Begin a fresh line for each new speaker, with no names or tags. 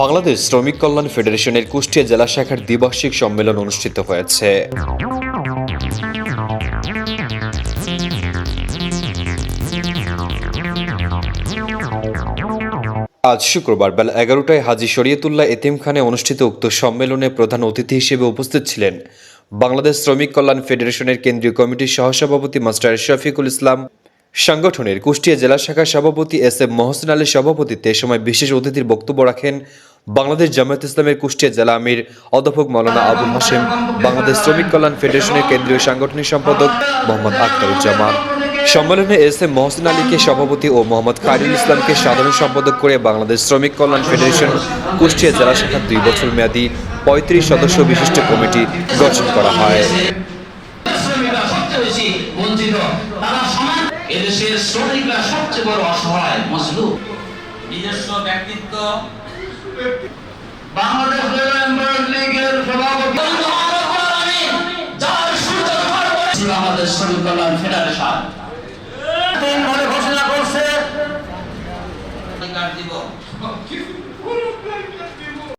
বাংলাদেশ শ্রমিক কল্যাণ ফেডারেশনের কুষ্টিয়া জেলা শাখার দ্বিবার্ষিক সম্মেলন অনুষ্ঠিত হয়েছে। আজ শুক্রবার বেলা এগারোটায় হাজি শরীয়তুল্লাহ এতিমখানে অনুষ্ঠিত উক্ত সম্মেলনে প্রধান অতিথি হিসেবে উপস্থিত ছিলেন বাংলাদেশ শ্রমিক কল্যাণ ফেডারেশনের কেন্দ্রীয় কমিটির সহসভাপতি মাস্টার শফিকুল ইসলাম সংগঠনের কুষ্টিয়া জেলা শাখার সভাপতি এস এম মহসিন আলীর সভাপতিত্বে সময় বিশেষ অতিথির বক্তব্য রাখেন বাংলাদেশ জামায়াত ইসলামের কুষ্টিয়া জেলা আমির অধ্যাপক মৌলানা আবুল হাসেম বাংলাদেশ শ্রমিক কল্যাণ ফেডারেশনের কেন্দ্রীয় সাংগঠনিক সম্পাদক মোহাম্মদ আখতারুজ্জামান সম্মেলনে এস এম মহসিন আলীকে সভাপতি ও মোহাম্মদ খায়রুল ইসলামকে সাধারণ সম্পাদক করে বাংলাদেশ শ্রমিক কল্যাণ ফেডারেশন কুষ্টিয়া জেলা শাখার দুই বছর মেয়াদী পঁয়ত্রিশ সদস্য বিশিষ্ট কমিটি গঠন করা হয়
এদেশের শ্রমিকরা সবচেয়ে বড় অসহায় মজলুম।
নিজস্ব ব্যক্তিত্ব।
বাংলাদেশ লেবার লীগের সভাপতি। আমাদের শ্রমিক কল্যাণ ফেডারেশন। ঘোষণা করছে।
অধিকার দিব